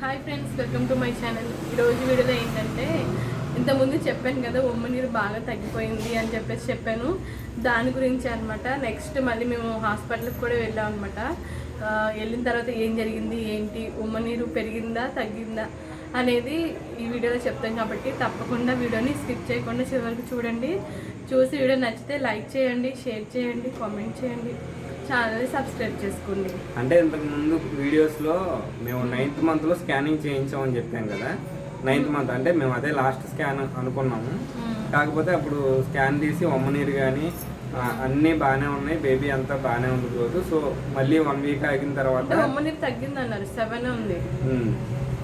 Hi friends welcome to my channel ఈరోజు వీడియోలో ఏంటంటే ఇంతకుముందు చెప్పాను కదా ఉమ్మ నీరు బాగా తగ్గిపోయింది అని చెప్పేసి చెప్పాను. దాని గురించి అనమాట నెక్స్ట్ మళ్ళీ మేము హాస్పిటల్కి కూడా వెళ్ళాం అనమాట వెళ్ళిన తర్వాత ఏం జరిగింది ఏంటి ఉమ్మ నీరు పెరిగిందా తగ్గిందా అనేది ఈ వీడియోలో చెప్తాను కాబట్టి తప్పకుండా వీడియోని స్కిప్ చేయకుండా చివరికి చూడండి. చూసి వీడియో నచ్చితే లైక్ చేయండి షేర్ చేయండి కామెంట్ చేయండి. ఛానల్ని సబ్స్క్రైబ్ చేసుకోండి. అంటే ఇంతకు ముందు వీడియోస్లో మేము నైన్త్ మంత్లో స్కానింగ్ చేయించామని చెప్పాం కదా. నైన్త్ మంత్ అంటే మేము అదే లాస్ట్ స్కాన్ అనుకున్నాము. కాకపోతే అప్పుడు స్కాన్ తీసి ఒమ్మనీరు కానీ అన్నీ బాగానే ఉన్నాయి. బేబీ అంతా బాగానే ఉంది రోజు సో మళ్ళీ వన్ వీక్ ఆగిన తర్వాత అంటే ఉమ్మ నీరు తగ్గింది అన్నారు సెవెన్ ఉంది.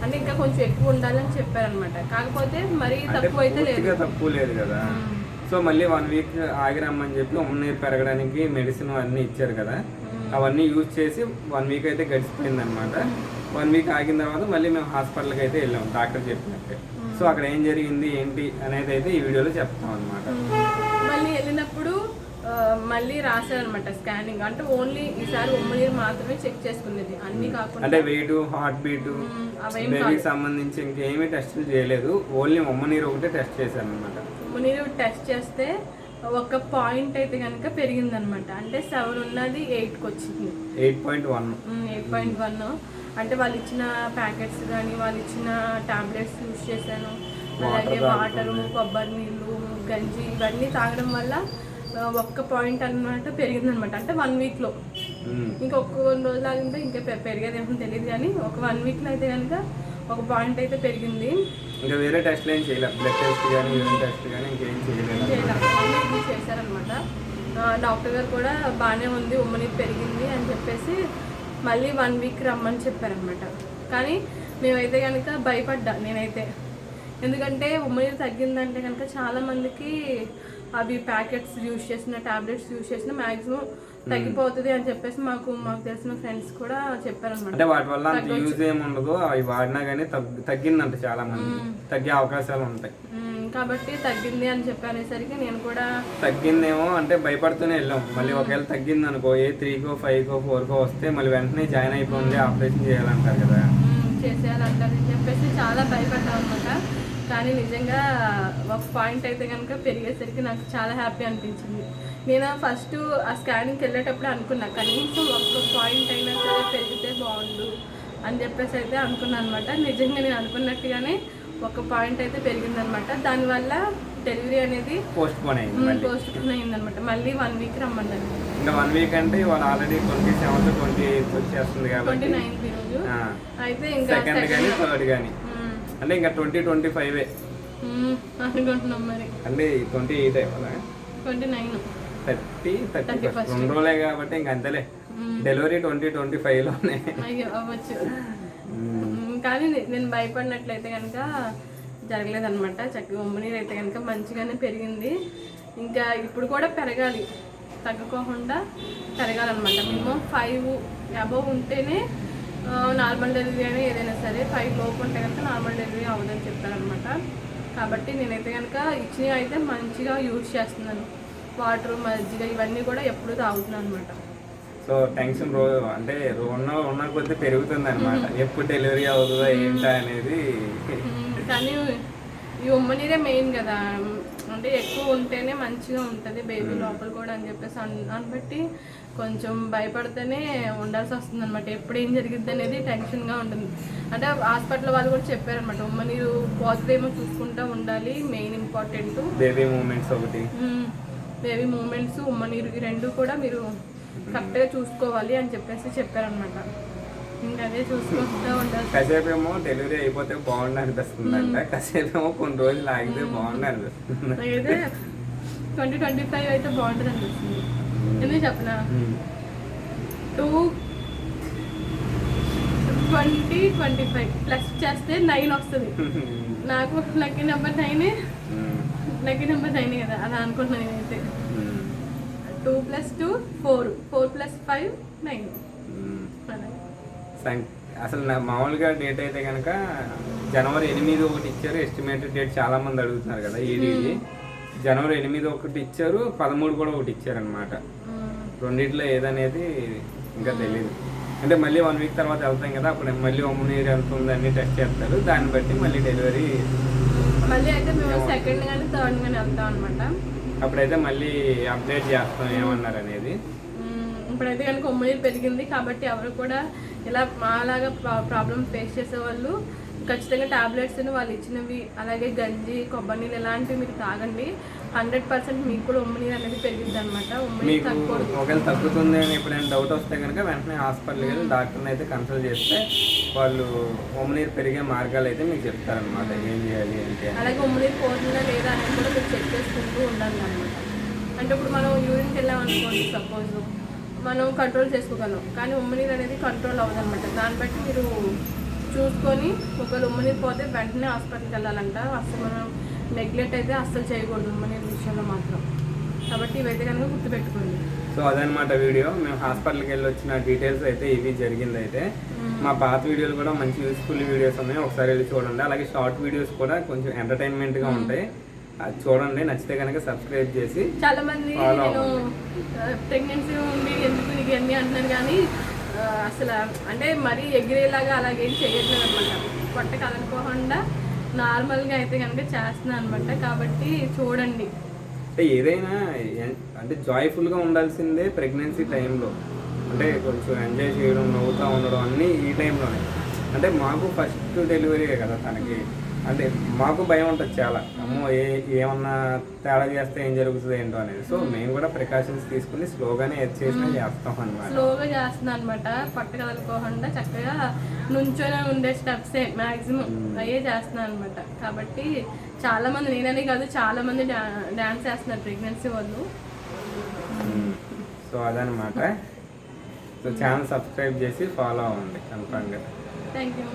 అంటే ఇంకా కొంచెం ఎక్కువ ఉండాలని చెప్పారనమాట కాకపోతే మరీ తక్కువ అయితే లేదు. తక్కువ లేదు కదా. సో మళ్ళీ వన్ వీక్ ఆగిరమ్మని చెప్పి ఉమ్మనీరు పెరగడానికి మెడిసిన్ అన్నీ ఇచ్చారు కదా. అవన్నీ యూజ్ చేసి వన్ వీక్ అయితే గడిచిపోయింది అనమాట వన్ వీక్ ఆగిన తర్వాత మళ్ళీ మేము హాస్పిటల్కి అయితే వెళ్ళాం. డాక్టర్ చెప్పినట్టే. సో అక్కడ ఏం జరిగింది ఏంటి అనేది అయితే ఈ వీడియోలో చెప్తాం అనమాట మళ్ళీ రాశారనమాట స్కానింగ్ అంటే ఓన్లీ ఈసారి ఉమ్మ నీరు మాత్రమే చెక్ చేసుకునేది. అన్ని కాకుండా అంటే వెయిట్ హార్ట్ బీట్ బేబీకి సంబంధించి ఇంకేమీ టెస్టులు చేయలేదు. ఓన్లీ ఉమ్మనీరు ఒకటే టెస్ట్ చేశాను అనమాట ఉమ్మ నీరు టెస్ట్ చేస్తే ఒక పాయింట్ అయితే కనుక పెరిగిందనమాట అంటే సెవెన్ ఉన్నది ఎయిట్కి వచ్చింది. Eight point one eight point one అంటే వాళ్ళు ఇచ్చిన ప్యాకెట్స్ కానీ వాళ్ళు ఇచ్చిన టాబ్లెట్స్ యూజ్ చేశాను. అలాగే వాటరు కొబ్బరి నీళ్ళు గంజి ఇవన్నీ తాగడం వల్ల ఒక్క పాయింట్ అన్నమాట పెరిగిందనమాట అంటే వన్ వీక్లో ఇంకొక కొన్ని రోజులు ఆగితే ఇంకా పె- పెరిగేదేమో తెలియదు కానీ ఒక వన్ వీక్లో అయితే కనుక ఒక పాయింట్ అయితే పెరిగింది. ఇంకా వేరే టెస్ట్లు ఏం చేయలేదు బ్లడ్ టెస్ట్ కానీ యూరిన్ టెస్ట్ కానీ ఇంకేం చేయలేదు ఇది చేశారనమాట డాక్టర్ గారు కూడా బాగానే ఉంది ఉమ్మని పెరిగింది అని చెప్పేసి మళ్ళీ వన్ వీక్ రమ్మని చెప్పారనమాట కానీ మేమైతే కనుక భయపడ్డా నేనైతే. ఎందుకంటే ఉమ్మనీరు తగ్గిందంటే కనుక చాలా మందికి అవి ప్యాకెట్స్ యూజ్ చేసిన టాబ్లెట్స్ యూజ్ చేసిన మ్యాక్సిమం తగ్గిపోతుంది అని చెప్పేసి మాకు మాకు తెలిసిన ఫ్రెండ్స్ కూడా చెప్పారనమాట అంటే వాటి వల్ల అంత యూజ్ ఏమి ఉండదు. అవి వాడినా కానీ తగ్గు తగ్గిందంట చాలా మంది తగ్గే అవకాశాలు ఉంటాయి. కాబట్టి తగ్గింది అని చెప్పి అనేసరికి నేను కూడా తగ్గిందేమో అంటే భయపడుతూనే వెళ్ళాం. మళ్ళీ ఒకవేళ తగ్గింది అనుకో ఏ త్రీకో ఫైవ్కో ఫోర్కో వస్తే మళ్ళీ వెంటనే జాయిన్ అయిపోయింది ఆపరేషన్ చేయాలంటారు కదా. మ్మ్, చేసేయాలంటారని చెప్పేసి చాలా భయపడ్డాం అనమాట కానీ నిజంగా ఒక పాయింట్ అయితే కనుక పెరిగేసరికి నాకు చాలా హ్యాపీ అనిపించింది. నేను ఫస్ట్ ఆ స్కానింగ్కి వెళ్ళేటప్పుడు అనుకున్నా కనీసం ఒక్క పాయింట్ అయినా సరే పెరిగితే బాగుండు అని చెప్పేసి అయితే అనుకున్నాను అనమాట నిజంగా నేను అనుకున్నట్టుగానే ఒక పాయింట్ అయితే పెరిగిందనమాట దానివల్ల డెలివరీ అనేది పోస్ట్ పోన్ అయింది మళ్ళీ. పోస్ట్ పోన్ అయిందనమాట మళ్ళీ వన్ వీక్ రమ్మన్నారు ఇంకా వన్ వీక్ అంటే వాళ్ళు ఆల్రెడీ ట్వంటీ సెవెంత్ ట్వంటీ వచ్చేస్తుంది ట్వంటీ కాబట్టి నైన్త్ ఈరోజు అయితే ఇంకా సెకండ్ కానీ థర్డ్ కానీ. అంటే ఇంకా ట్వంటీ ట్వంటీ ఫైవ్. అనుకుంటున్నాం మరి. అంటే twenty eight అయిపోదా twenty nine. Thirty thirty 31st. First. రెండు రోజులే కాబట్టి ఇంక అంతలే. డెలివరీ ట్వంటీ ట్వంటీ ఫైవ్లోనే అయ్యో అవ్వచ్చు. కానీ నేను భయపడినట్లయితే కనుక జరగలేదన్నమాట. చక్కగా ఉమ్మనీరు అయితే కనుక మంచిగానే పెరిగింది. ఇంకా ఇప్పుడు కూడా పెరగాలి. తగ్గకోకుండా పెరగాలన్నమాట. మినిమం ఫైవ్ అబవ్ ఉంటేనే నార్మల్ డెలివరీ అయినా ఏదైనా సరే ఫైవ్ లోపు ఉంటే కనుక నార్మల్ డెలివరీ అవ్వదని చెప్పారనమాట కాబట్టి నేనైతే కనుక ఇచ్చినవి అయితే మంచిగా యూజ్ చేస్తున్నాను. వాటర్ మజ్జిగ ఇవన్నీ కూడా ఎప్పుడు తాగుతున్నాను అనమాట సో టెన్షన్ రో అంటే ఉన్న ఉన్న కొద్దీ పెరుగుతుంది అనమాట ఎప్పుడు డెలివరీ అవుతుందో ఏంటా అనేది. కానీ ఈ ఉమ్మ నీరే మెయిన్ కదా. అంటే ఎక్కువ ఉంటేనే మంచిగా ఉంటుంది బేబీ లోపల కూడా అని చెప్పేసి అన్- దాన్ని బట్టి కొంచెం భయపడితేనే ఉండాల్సి వస్తుంది అనమాట ఎప్పుడు ఏం జరిగిద్ది అనేది టెన్షన్గా ఉంటుంది. అంటే హాస్పిటల్ వాళ్ళు కూడా చెప్పారనమాట ఉమ్మ నీరు పోతుందేమో చూసుకుంటూ ఉండాలి మెయిన్ ఇంపార్టెంట్ బేబీ మూమెంట్స్ ఒకటి. బేబీ మూమెంట్స్ ఉమ్మ నీరు ఈ రెండు కూడా మీరు కరెక్ట్గా చూసుకోవాలి అని చెప్పేసి చెప్పారనమాట ఇంకా అదే చూసుకుంటూ ఉండాలి కాసేపు ఏమో డెలివరీ అయిపోతే బాగుండు అనిపిస్తుంది అంట కాసేపు ఏమో కొన్ని రోజులు ఆగితే బాగుండు అనిపిస్తుంది ట్వంటీ ట్వంటీ ఫైవ్ అయితే బాగుంటుంది అనిపిస్తుంది. ఎందుకు చెప్పనా. Two twenty twenty five plus చేస్తే నైన్ వస్తుంది. నాకు lucky number nine. Lucky number nine కదా అలా అనుకుంటున్నాను నేనైతే. Two plus two four four plus five nine. అలా. అసలు నా మామూలుగా డేట్ అయితే కనుక జనవరి ఎనిమిది ఒకటి ఇచ్చారు ఎస్టిమేటెడ్ డేట్ చాలా మంది అడుగుతున్నారు కదా ఈడీది జనవరి ఎనిమిది ఒకటి ఇచ్చారు పదమూడు కూడా ఒకటి ఇచ్చారు అనమాట మ్మ్. రెండిట్లో ఏదనేది ఇంకా తెలియదు అంటే మళ్ళీ వన్ వీక్ తర్వాత వెళ్తాం కదా అప్పుడు మళ్ళీ ఒమ్ము నీరు ఎంత ఉంది అన్ని టెస్ట్ చేస్తారు దాన్ని బట్టి మళ్ళీ డెలివరీ మళ్ళీ అయితే మేము సెకండ్ కానీ థర్డ్ కానీ వెళ్తాం అనమాట అప్పుడైతే మళ్ళీ అప్డేట్ చేస్తాం ఏమన్నారు అనేది ఇప్పుడైతే కనుక ఉమ్మనీరు పెరిగింది కాబట్టి ఎవరు కూడా ఇలా మాలాగా ప్రాబ్లం ఫేస్ చేసే వాళ్ళు ఖచ్చితంగా టాబ్లెట్స్ వాళ్ళు ఇచ్చినవి అలాగే గంజి కొబ్బరి నీళ్ళు ఇలాంటివి మీరు తాగండి. హండ్రెడ్ పర్సెంట్ మీకు కూడా ఉమ్మనీరు అనేది పెరిగింది అనమాట ఒకవేళ తగ్గుతుంది అని ఎప్పుడైనా డౌట్ వస్తే కనుక వెంటనే హాస్పిటల్కి వెళ్ళి డాక్టర్ని అయితే కన్సల్ట్ చేస్తే వాళ్ళు ఉమ్మనీరు పెరిగే మార్గాలు అయితే మీకు చెప్తారనమాట ఏం చేయాలి అని అలాగే ఉమ్మనీరు పోతుందా లేదా అనేది కూడా మీరు చెక్ చేసుకుంటూ ఉండాలి అనమాట అంటే ఇప్పుడు మనం యూరిన్కి వెళ్ళాం అనుకోండి సపోజ్ మనం కంట్రోల్ చేసుకోగలం. కానీ ఉమ్మనీరు అనేది కంట్రోల్ అవ్వదు అనమాట దాన్ని బట్టి మీరు చూసుకొని ఒకవేళ ఉమ్మనీరు పోతే వెంటనే హాస్పిటల్కి వెళ్ళాలంట. అసలు మనం నెగ్లెక్ట్ అయితే అస్సలు చేయకూడదు ఉమ్మనీరు విషయంలో మాత్రం. కాబట్టి ఇవైతే కనుక గుర్తుపెట్టుకోండి. సో అదనమాట వీడియో. మేము హాస్పిటల్కి వెళ్ళి వచ్చిన డీటెయిల్స్ అయితే ఇవి జరిగింది అయితే. మా పాత వీడియోలు కూడా మంచి యూస్ఫుల్ వీడియోస్ ఉన్నాయి. ఒకసారి వెళ్ళి చూడండి. అలాగే షార్ట్ వీడియోస్ కూడా కొంచెం ఎంటర్టైన్మెంట్గా ఉంటాయి. అది చూడండి నచ్చితే కనుక సబ్స్క్రైబ్ చేసి చాలా మంది నేను ప్రెగ్నెన్సీ ఉంది ఎందుకు అన్నీ అంటున్నాను కానీ అసలు అంటే మరీ ఎగిరేలాగా అలాగేం చేయట్లేదు అనమాట. పొట్ట కలనుకోకుండా నార్మల్గా అయితే కనుక చేస్తున్నాను అనమాట. కాబట్టి చూడండి. అంటే ఏదైనా అంటే జాయ్ఫుల్గా ఉండాల్సిందే ప్రెగ్నెన్సీ టైంలో అంటే కొంచెం ఎంజాయ్ చేయడం నవ్వుతూ ఉండడం అన్నీ ఈ టైంలోనే అంటే మాకు ఫస్ట్ డెలివరీ కదా తనకి. అంటే మాకు భయం ఉంటుంది చాలా. అమ్మో ఏ ఏమన్నా తేడా చేస్తే ఏం జరుగుతుంది ఏంటో అనేది. సో మేము కూడా ప్రికాషన్స్ తీసుకుని స్లోగానే ఎడ్ చేసినా చేస్తాం అన్నమాట. స్లోగా చేస్తున్నాను అనమాట పొట్ట కదలుకోకుండా చక్కగా నుంచొని ఉండే స్టెప్సే మ్యాక్సిమం అయ్యే చేస్తున్నాను అనమాట కాబట్టి చాలా మంది నేననే కాదు చాలా మంది డాన్స్ చేస్తున్నారు ప్రెగ్నెన్సీ వాళ్ళు. సో అదనమాట సో ఛానల్ సబ్స్క్రైబ్ చేసి ఫాలో అవ్వండి. కన్ఫర్మ్గా థ్యాంక్ యూ.